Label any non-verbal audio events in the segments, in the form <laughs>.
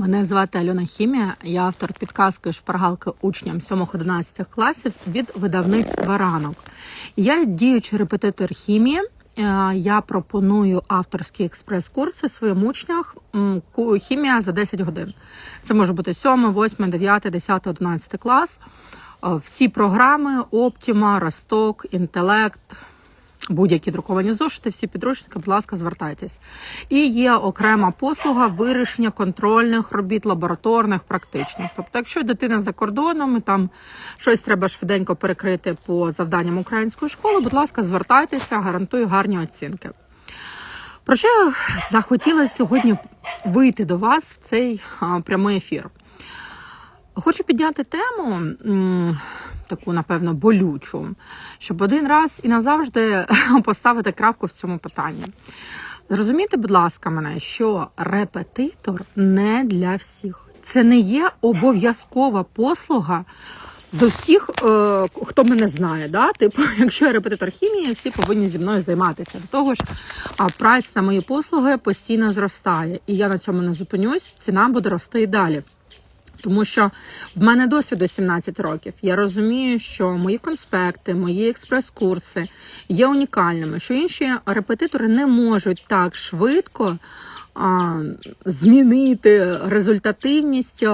Мене звати Альона Хімія, я автор підказки шпаргалки учням 7-11 класів від видавництва ранок. Я діючий репетитор хімії. Е, Я пропоную авторські експрес-курси своїм учням хімія за 10 годин. Це може бути 7, 8, 9, 10, 11 клас. Е, Всі програми Оптіма, Росток, Інтелект, будь-які друковані зошити, всі підручники, будь ласка, звертайтесь. І є окрема послуга вирішення контрольних робіт, лабораторних, практичних. Тобто, якщо дитина за кордоном, і там щось треба швиденько перекрити по завданням української школи, будь ласка, звертайтеся, гарантую гарні оцінки. Про що я захотіла сьогодні вийти до вас в цей прямий ефір? Хочу підняти тему таку, напевно, болючу, щоб один раз і назавжди <laughs> поставити крапку в цьому питанні. Зрозумійте, будь ласка, мене, що репетитор не для всіх. Це не є обов'язкова послуга до всіх, е, хто мене знає. Да? Типу, <laughs> якщо я репетитор хімії, всі повинні зі мною займатися. До того ж, а прайс на мої послуги постійно зростає, і я на цьому не зупинюсь. Ціна буде рости і далі. Тому що в мене досвіду 17 років. Я розумію, що мої конспекти, мої експрес-курси є унікальними, що інші репетитори не можуть так швидко змінити результативність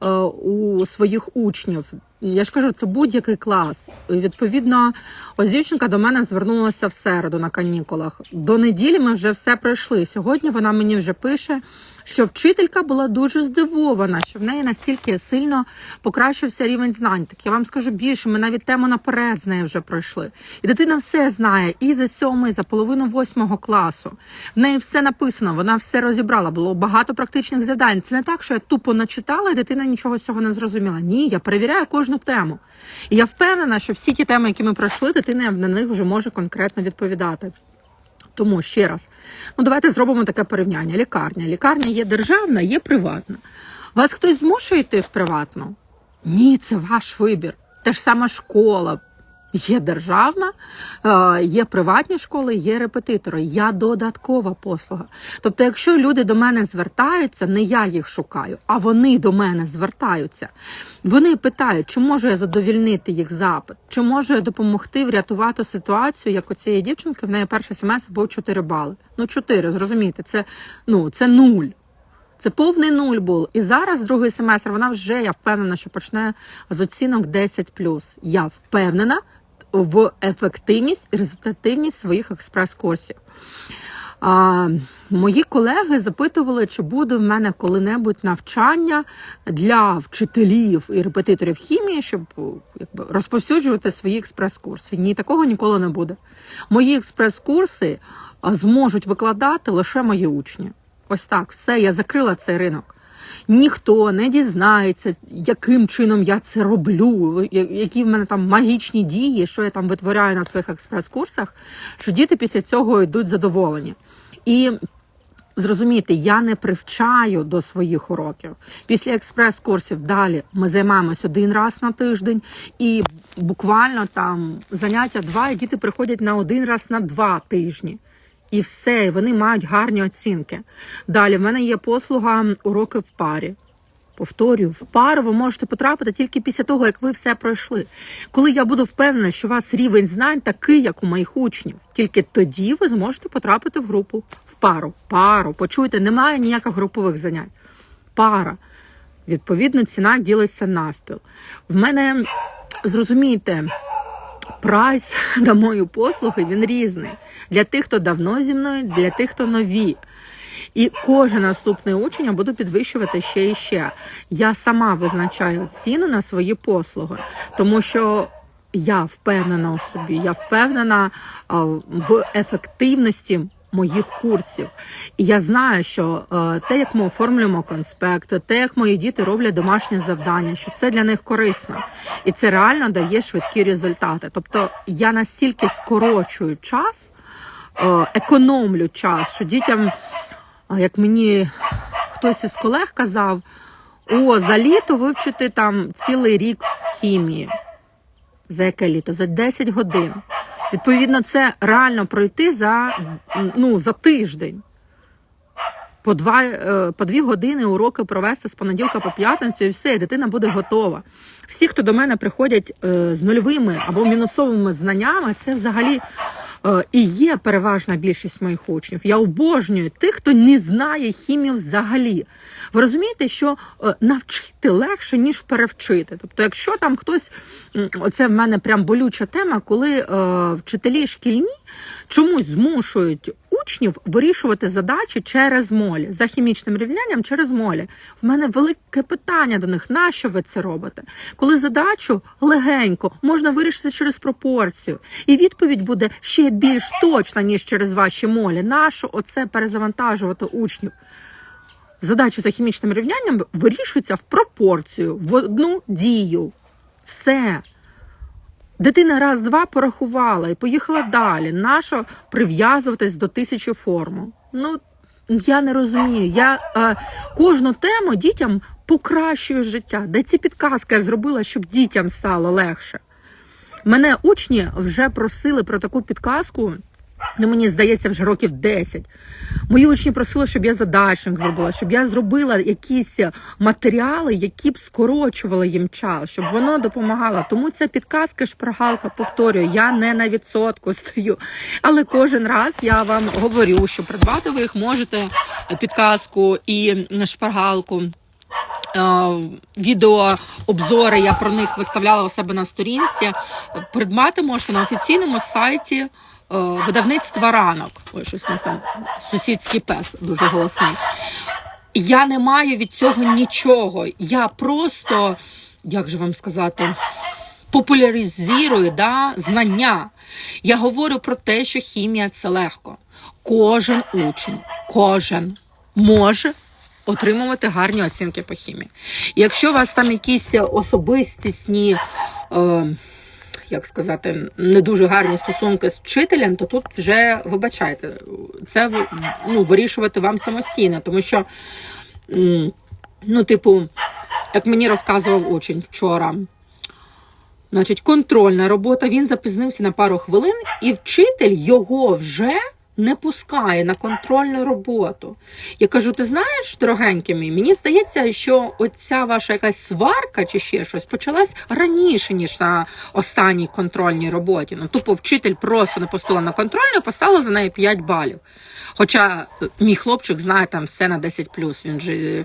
а, у своїх учнів. Я ж кажу, це будь-який клас. Відповідно, ось дівчинка до мене звернулася в середу на канікулах. До неділі ми вже все пройшли. Сьогодні вона мені вже пише, що вчителька була дуже здивована, що в неї настільки сильно покращився рівень знань. Так я вам скажу більше, ми навіть тему наперед з нею вже пройшли. І дитина все знає і за сьомий, за половину восьмого класу. В неї все написано, вона все розібрала. Було багато практичних завдань. Це не так, що я тупо начитала, і дитина нічого з цього не зрозуміла. Ні, я перевіряю кожну тему. І я впевнена, що всі ті теми, які ми пройшли, дитина на них вже може конкретно відповідати. Тому ще раз, ну давайте зробимо таке порівняння. Лікарня. Лікарня є державна, є приватна. Вас хтось змушує йти в приватну? Ні, це ваш вибір. Те ж сама школа. Є державна, е, є приватні школи, є репетитори. Я додаткова послуга. Тобто, якщо люди до мене звертаються, не я їх шукаю, а вони до мене звертаються. Вони питають, чи можу я задовільнити їх запит, чи можу я допомогти врятувати ситуацію, як у цієї дівчинки, в неї перший семестр був 4 бали. Ну, 4, зрозумієте, це, ну, це нуль. Це повний нуль був. І зараз другий семестр вона вже я впевнена, що почне з оцінок 10+. Я впевнена в ефективність і результативність своїх експрес-курсів. А, мої колеги запитували, чи буде в мене коли-небудь навчання для вчителів і репетиторів хімії, щоб якби, розповсюджувати свої експрес-курси. Ні, такого ніколи не буде. Мої експрес-курси зможуть викладати лише мої учні. Ось так, все, я закрила цей ринок. Ніхто не дізнається, яким чином я це роблю, які в мене там магічні дії, що я там витворяю на своїх експрес-курсах, що діти після цього йдуть задоволені. І зрозумійте, я не привчаю до своїх уроків. Після експрес-курсів далі ми займаємось один раз на тиждень, і буквально там заняття два, і діти приходять на один раз на два тижні. І все, і вони мають гарні оцінки. Далі в мене є послуга уроки в парі. Повторюю, в пару ви можете потрапити тільки після того, як ви все пройшли. Коли я буду впевнена, що у вас рівень знань такий, як у моїх учнів, тільки тоді ви зможете потрапити в групу в пару. Пару. Почуйте, немає ніяких групових занять. Пара. Відповідно, ціна ділиться навпіл. В мене зрозумійте, прайс <laughs> на мою послуги він різний для тих, хто давно зі мною, для тих, хто нові. І кожен наступний учень я буду підвищувати ще і ще. Я сама визначаю ціну на свої послуги, тому що я впевнена у собі, я впевнена в ефективності моїх курсів. І я знаю, що е, те, як ми оформлюємо конспекти, те, як мої діти роблять домашні завдання, що це для них корисно, і це реально дає швидкі результати. Тобто я настільки скорочую час, е, економлю час, що дітям, як мені хтось із колег казав, о, за літо вивчити там цілий рік хімії. За яке літо? За 10 годин. Відповідно, це реально пройти за, ну, за тиждень. По два е, по дві години уроки провести з понеділка по п'ятницю, і все, і дитина буде готова. Всі, хто до мене приходять е, з нульовими або мінусовими знаннями, це взагалі е, і є переважна більшість моїх учнів. Я обожнюю тих, хто не знає хімію взагалі. Ви розумієте, що навчити легше, ніж перевчити. Тобто, якщо там хтось, оце в мене прям болюча тема, коли вчителі шкільні чомусь змушують учнів вирішувати задачі через молі за хімічним рівнянням через молі. В мене велике питання до них: нащо ви це робите? Коли задачу легенько можна вирішити через пропорцію, і відповідь буде ще більш точна ніж через ваші молі. Нащо оце перезавантажувати учнів? Задача за хімічним рівнянням вирішується в пропорцію, в одну дію. Все. Дитина раз-два порахувала і поїхала далі. Нащо прив'язуватись до тисячі форму? Ну, я не розумію. Я е, кожну тему дітям покращую життя. Де ці підказки я зробила, щоб дітям стало легше. Мене учні вже просили про таку підказку. Ну, мені здається, вже років 10. Мої учні просили, щоб я задачник зробила, щоб я зробила якісь матеріали, які б скорочували їм час, щоб воно допомагало. Тому ця підказка, шпаргалка, повторюю, я не на відсотку стою. Але кожен раз я вам говорю, що придбати ви їх можете підказку і шпаргалку. Е, Відеообзори я про них виставляла у себе на сторінці. Придбати можете на офіційному сайті е, видавництва ранок. Ой, щось у нас там сусідський пес дуже голосний. Я не маю від цього нічого. Я просто, як же вам сказати, популяризую да, знання. Я говорю про те, що хімія це легко. Кожен учень, кожен може отримувати гарні оцінки по хімії. Якщо у вас там якісь особистісні. Е, як сказати, не дуже гарні стосунки з вчителем, то тут вже вибачайте, це ну, вирішувати вам самостійно, тому що, ну, типу, як мені розказував учень вчора, значить, контрольна робота, він запізнився на пару хвилин, і вчитель його вже не пускає на контрольну роботу. Я кажу: ти знаєш, дорогенький мій, мені здається, що оця ваша якась сварка чи ще щось почалась раніше, ніж на останній контрольній роботі. Ну, тупо вчитель просто не пустила на контрольну і поставила за неї 5 балів. Хоча е, мій хлопчик знає там все на 10 Він же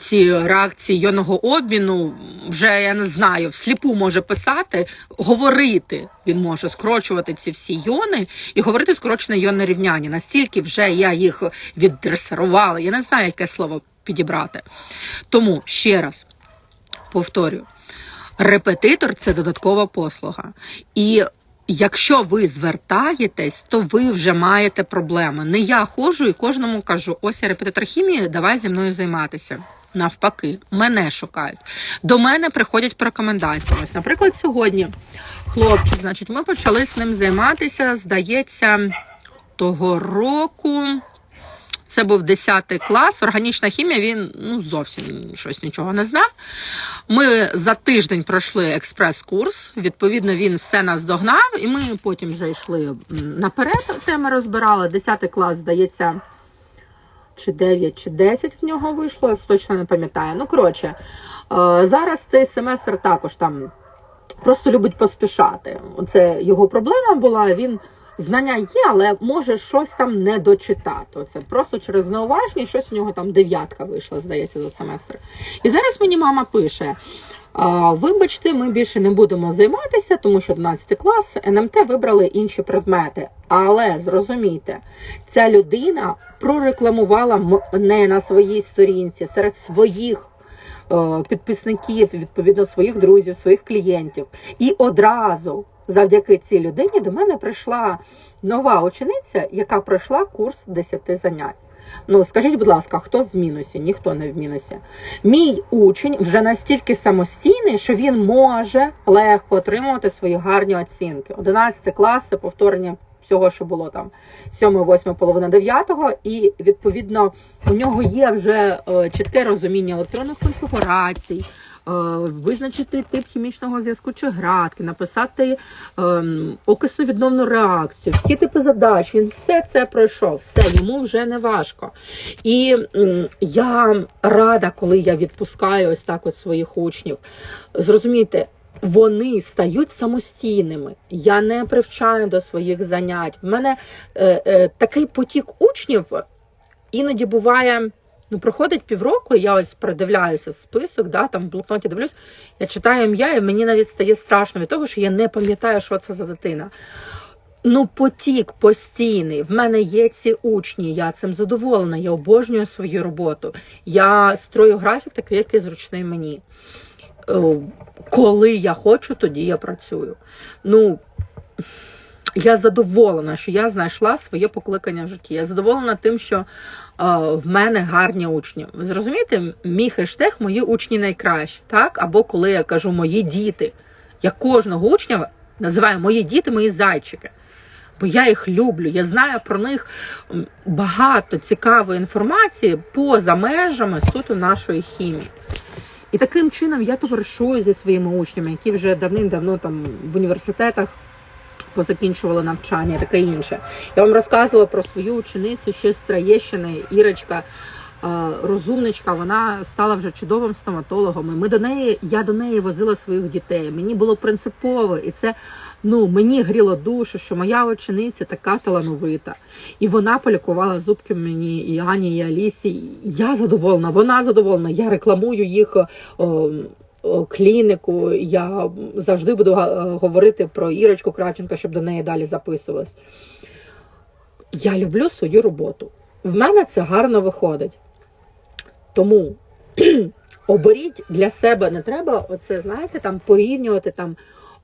ці реакції йонного обміну вже я не знаю, всліпу може писати, говорити. Він може скорочувати ці всі йони і говорити скорочене йонне рівняння. Настільки вже я їх віддресирувала. Я не знаю, яке слово підібрати. Тому ще раз повторюю. Репетитор це додаткова послуга. І Якщо ви звертаєтесь, то ви вже маєте проблеми. Не я ходжу і кожному кажу: ось я репетитор хімії, давай зі мною займатися. Навпаки, мене шукають. До мене приходять по рекомендаціям. Ось, наприклад, сьогодні хлопчик, значить, ми почали з ним займатися, здається, того року. Це був 10 клас. Органічна хімія, він ну зовсім щось нічого не знав. Ми за тиждень пройшли експрес-курс. Відповідно, він все нас догнав, і ми потім вже йшли наперед. Теми розбирали. 10 клас, здається, чи 9, чи 10 в нього вийшло, точно не пам'ятаю. Ну, коротше, е, зараз цей семестр також там просто любить поспішати. Це його проблема була. Він знання є, але може щось там не дочитати. Оце просто через неуважність щось у нього там дев'ятка вийшла, здається, за семестр. І зараз мені мама пише. Вибачте, ми більше не будемо займатися, тому що 11 клас НМТ вибрали інші предмети. Але зрозумійте, ця людина прорекламувала мене на своїй сторінці серед своїх е, підписників, відповідно своїх друзів, своїх клієнтів. І одразу завдяки цій людині до мене прийшла нова учениця, яка пройшла курс 10 занять. Ну, скажіть, будь ласка, хто в мінусі? Ніхто не в мінусі. Мій учень вже настільки самостійний, що він може легко отримувати свої гарні оцінки. 11 клас це повторення всього, що було там 7, 8, половина 9, і відповідно у нього є вже е, чітке розуміння електронних конфігурацій, визначити тип хімічного зв'язку чи градки, написати ем, окисно відновну реакцію, всі типи задач. Він все це пройшов, все йому вже не важко. І я рада, коли я відпускаю ось так от своїх учнів. Зрозумійте, вони стають самостійними. Я не привчаю до своїх занять. В мене е, е, такий потік учнів іноді буває. Ну, проходить півроку, і я ось продивляюся список, да, там в блокноті дивлюсь, я читаю ім'я, і мені навіть стає страшно від того, що я не пам'ятаю, що це за дитина. Ну, потік постійний. В мене є ці учні, я цим задоволена, я обожнюю свою роботу. Я строю графік такий, який зручний мені. Е, Коли я хочу, тоді я працюю. Ну, я задоволена, що я знайшла своє покликання в житті. Я задоволена тим, що е, в мене гарні учні. Ви зрозумієте, мій хештег мої учні найкращі, так? Або коли я кажу мої діти. Я кожного учня називаю мої діти, мої зайчики. Бо я їх люблю, я знаю про них багато цікавої інформації поза межами суто нашої хімії. І таким чином я товаришую зі своїми учнями, які вже давним-давно там в університетах позакінчували навчання таке інше. Я вам розказувала про свою ученицю ще з Троєщини, Ірочка. е, Розумничка, вона стала вже чудовим стоматологом. І ми до неї, я до неї возила своїх дітей. Мені було принципово, і це ну мені гріло душу, що моя учениця така талановита. І вона полікувала зубки мені і Ані, і Алісі. Я задоволена, вона задоволена. Я рекламую їх о, клініку. Я завжди буду говорити про Ірочку Кравченко, щоб до неї далі записувалась. Я люблю свою роботу. В мене це гарно виходить. Тому <clears throat> оберіть для себе не треба оце, знаєте, там порівнювати там.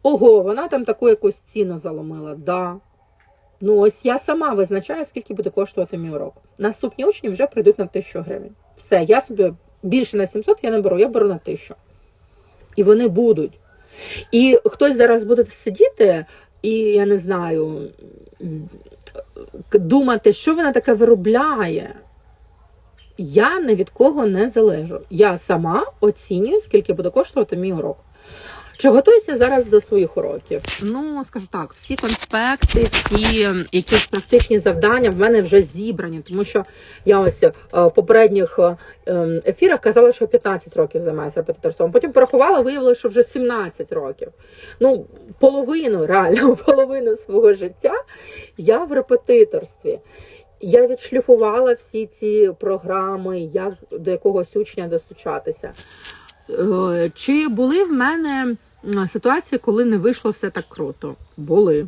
Ого, вона там таку якусь ціну заломила. Да. Ну, ось я сама визначаю, скільки буде коштувати мій урок. Наступні учні вже прийдуть на 1000 гривень. Все, я собі більше на 700 я не беру, я беру на 1000. І вони будуть. І хтось зараз буде сидіти, і я не знаю, думати, що вона таке виробляє. Я ні від кого не залежу. Я сама оцінюю, скільки буде коштувати мій урок. Чи готуюся зараз до своїх уроків? Ну, скажу так, всі конспекти, всі якісь практичні завдання в мене вже зібрані, тому що я ось е, в попередніх е, ем, ефірах казала, що 15 років займаюся репетиторством. Потім порахувала, виявилося, що вже 17 років. Ну, половину, реально, <laughs> половину свого життя я в репетиторстві. Я відшліфувала всі ці програми, як до якогось учня достучатися. Е, Чи були в мене ситуації, коли не вийшло все так круто? Були.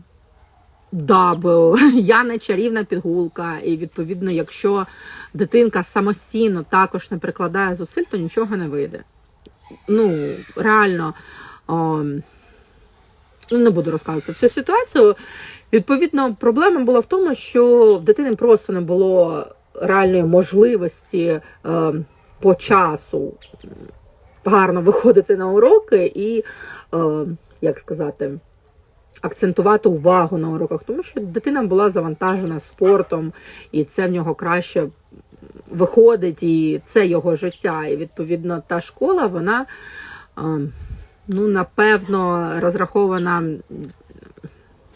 Да, <laughs> я не чарівна підгулка, і відповідно, якщо дитинка самостійно також не прикладає зусиль, то нічого не вийде. Ну, реально, о, ну, не буду розказувати всю ситуацію. Відповідно, проблема була в тому, що в дитини просто не було реальної можливості е, по часу гарно виходити на уроки і, е, як сказати, акцентувати увагу на уроках, тому що дитина була завантажена спортом, і це в нього краще виходить, і це його життя. І відповідно та школа, вона е, ну, напевно розрахована.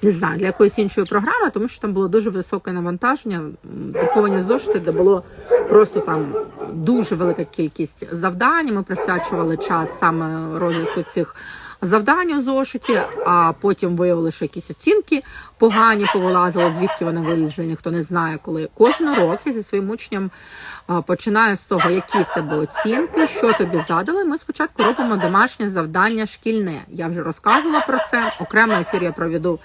Не знаю, для якоїсь іншої програми, тому що там було дуже високе навантаження, друковані зошити, де було просто там дуже велика кількість завдань. Ми присвячували час саме розв'язку цих завдань у зошиті, а потім виявили, що якісь оцінки погані повилазили, звідки вони вилізли, ніхто не знає, коли кожен урок я зі своїм учнем починаю з того, які в тебе оцінки, що тобі задали. Ми спочатку робимо домашнє завдання шкільне. Я вже розказувала про це. Окремий ефір я проведу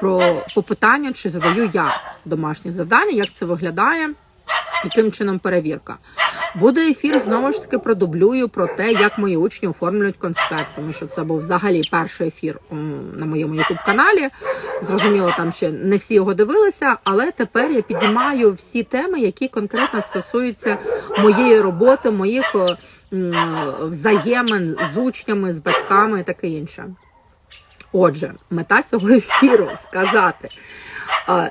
про по питанню, чи задаю я домашні завдання, як це виглядає, яким чином перевірка. Буде ефір знову ж таки продублюю про те, як мої учні оформлюють конспект, тому що це був взагалі перший ефір на моєму youtube каналі. Зрозуміло, там ще не всі його дивилися, але тепер я піднімаю всі теми, які конкретно стосуються моєї роботи, моїх взаємин з учнями, з батьками і таке інше. Отже, мета цього ефіру сказати,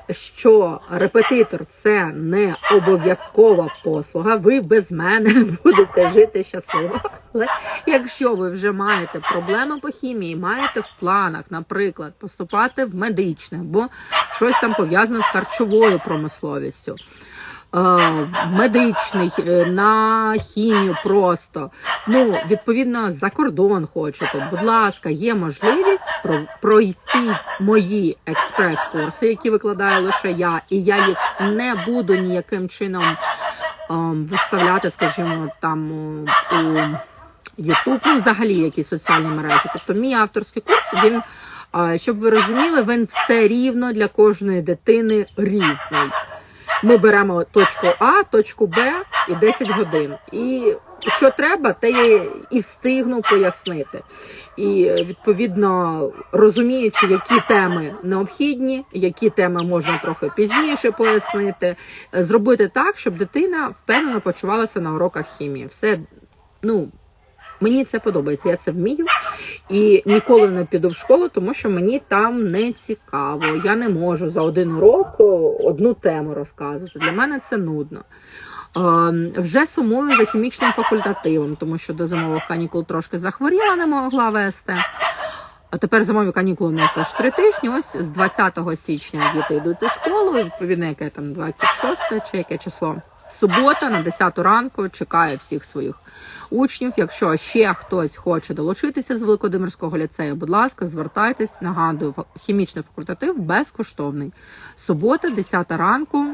що репетитор це не обов'язкова послуга. Ви без мене <laughs> будете жити щасливо. Але якщо ви вже маєте проблему по хімії, маєте в планах, наприклад, поступати в медичне або щось там пов'язане з харчовою промисловістю. Е, Медичний е, на хімію просто ну відповідно за кордон хочете. Будь ласка, є можливість про- пройти мої експрес-курси, які викладаю лише я, і я їх не буду ніяким чином ем, виставляти, скажімо, там у YouTube, ну взагалі якісь соціальні мережі. Тобто мій авторський курс, він, е, щоб ви розуміли, він все рівно для кожної дитини різний. Ми беремо точку А, точку Б і 10 годин. І що треба, те я і встигну пояснити. І е, відповідно розуміючи, які теми необхідні, які теми можна трохи пізніше пояснити, е, зробити так, щоб дитина впевнено почувалася на уроках хімії. Все ну. Мені це подобається, я це вмію і ніколи не піду в школу, тому що мені там не цікаво. Я не можу за один урок одну тему розказувати. Для мене це нудно. Вже сумую за хімічним факультативом, тому що до зимових канікул трошки захворіла, не могла вести. А тепер зимові канікули у нас аж три тижні. Ось з 20 січня діти йдуть у школу, відповідно, яке там 26 чи яке число. Субота на 10 ранку чекає всіх своїх учнів. Якщо ще хтось хоче долучитися з Великодимирського ліцею, будь ласка, звертайтесь. Нагадую, хімічний факультатив безкоштовний. Субота, 10 ранку.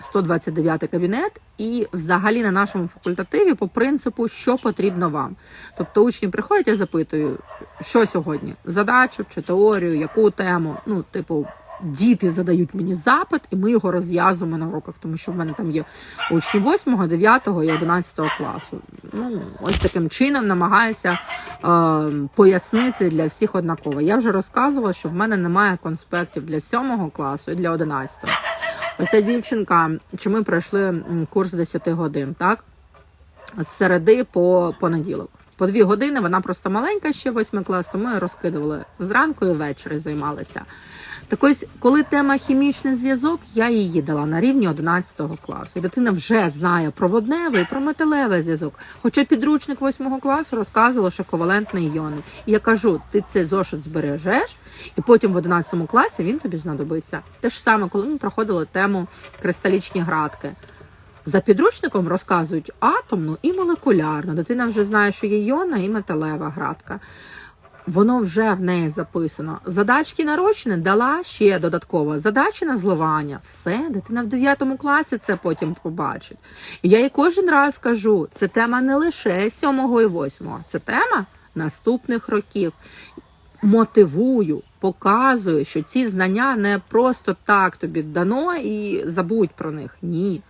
129 кабінет, і взагалі на нашому факультативі по принципу, що потрібно вам. Тобто учні приходять, я запитую, що сьогодні? Задачу чи теорію, яку тему? Ну, типу, діти задають мені запит, і ми його розв'язуємо на уроках, тому що в мене там є учні 8, 9 і 11 класу. Ну, ось таким чином намагаюся е, пояснити для всіх однаково. Я вже розказувала, що в мене немає конспектів для 7 класу і для 11. Оця дівчинка, чи ми пройшли курс 10 годин, так? З середи по понеділок. По дві години вона просто маленька, ще восьмий клас, тому ми розкидували зранку і ввечері займалися. Так ось, коли тема хімічний зв'язок, я її дала на рівні 11 класу. І дитина вже знає про водневий, про металевий зв'язок. Хоча підручник 8 класу розказував, що ковалентний іони. І я кажу, ти цей зошит збережеш, і потім в 11 класі він тобі знадобиться. Те ж саме, коли ми проходили тему кристалічні градки. За підручником розказують атомну і молекулярну. Дитина вже знає, що є іонна і металева градка. Воно вже в неї записано. Задачки нарощені дала ще додатково. Задачі на зливання. Все, дитина в 9 класі це потім побачить. І я їй кожен раз кажу: це тема не лише 7 і 8, це тема наступних років. Мотивую, показую, що ці знання не просто так тобі дано і забудь про них. Ні.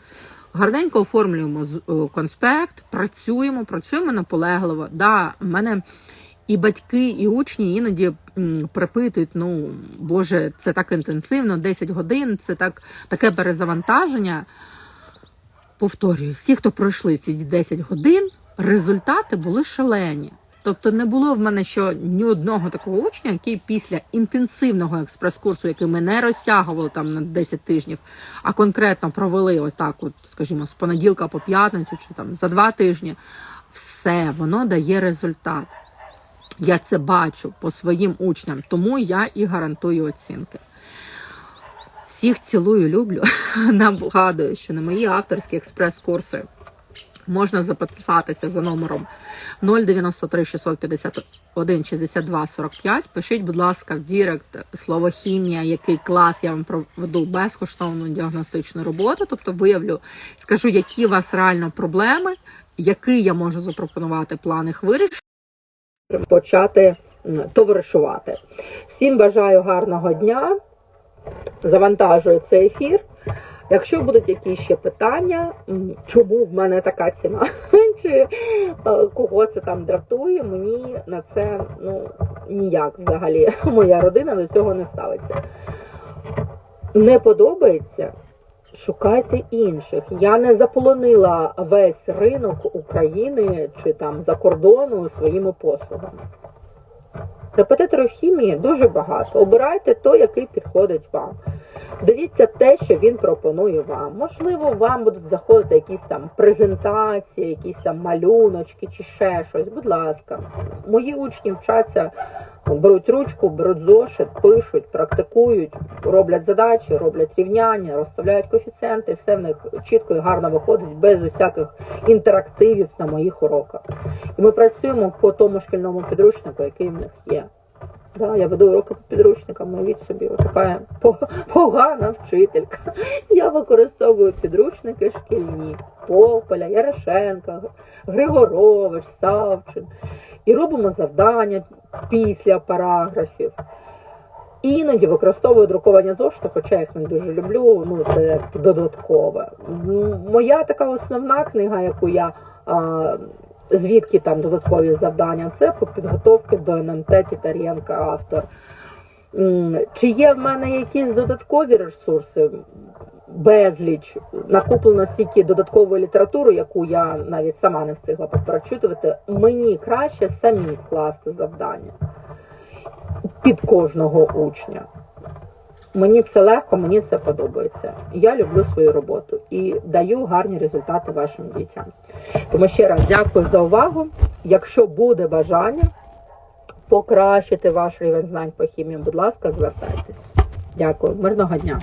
Гарненько оформлюємо конспект, працюємо, працюємо наполегливо. Да, мене і батьки, і учні іноді припитують: ну Боже, це так інтенсивно, 10 годин, це так таке перезавантаження. Повторюю, всі, хто пройшли ці 10 годин, результати були шалені. Тобто не було в мене що ні одного такого учня, який після інтенсивного експрес-курсу, який ми не розтягували там на 10 тижнів, а конкретно провели ось так, от, скажімо, з понеділка по п'ятницю чи там за два тижні, все воно дає результат. Я це бачу по своїм учням, тому я і гарантую оцінки. Всіх цілую, люблю. <laughs> Нагадую, що на мої авторські експрес-курси можна записатися за номером 093 651 62 45. Пишіть, будь ласка, в Дірект слово хімія, який клас я вам проведу безкоштовну діагностичну роботу. Тобто виявлю, скажу, які у вас реально проблеми, який я можу запропонувати план їх вирішення. Почати товаришувати. Всім бажаю гарного дня. Завантажую цей ефір. Якщо будуть якісь ще питання, чому в мене така ціна, <laughs> чи е, кого це там дратує, мені на це ну ніяк взагалі <laughs> моя родина до цього не ставиться. Не подобається. Шукайте інших. Я не заполонила весь ринок України чи там за кордону своїми послугами. Репетиторів хімії дуже багато. Обирайте той, який підходить вам. Дивіться те, що він пропонує вам. Можливо, вам будуть заходити якісь там презентації, якісь там малюночки чи ще щось. Будь ласка, мої учні вчаться, беруть ручку, беруть зошит, пишуть, практикують, роблять задачі, роблять рівняння, розставляють коефіцієнти. Все в них чітко і гарно виходить без усяких інтерактивів на моїх уроках. І ми працюємо по тому шкільному підручнику, який в них є. Да, я веду уроки по підручникам, уявіть собі, така погана вчителька. Я використовую підручники шкільні, Пополя, Ярошенка, Григорович, Савчин. І робимо завдання після параграфів. Іноді використовую друковані зошити, хоча я їх не дуже люблю, ну це додаткове. Моя така основна книга, яку я звідки там додаткові завдання, це по підготовці до НМТ Тітаренка автор. Чи є в мене якісь додаткові ресурси? Безліч накуплено стільки додаткової літератури, яку я навіть сама не встигла прочитувати. Мені краще самі скласти завдання під кожного учня. Мені це легко, мені це подобається. Я люблю свою роботу і даю гарні результати вашим дітям. Тому ще раз дякую за увагу. Якщо буде бажання покращити ваш рівень знань по хімії, будь ласка, звертайтесь. Дякую, мирного дня.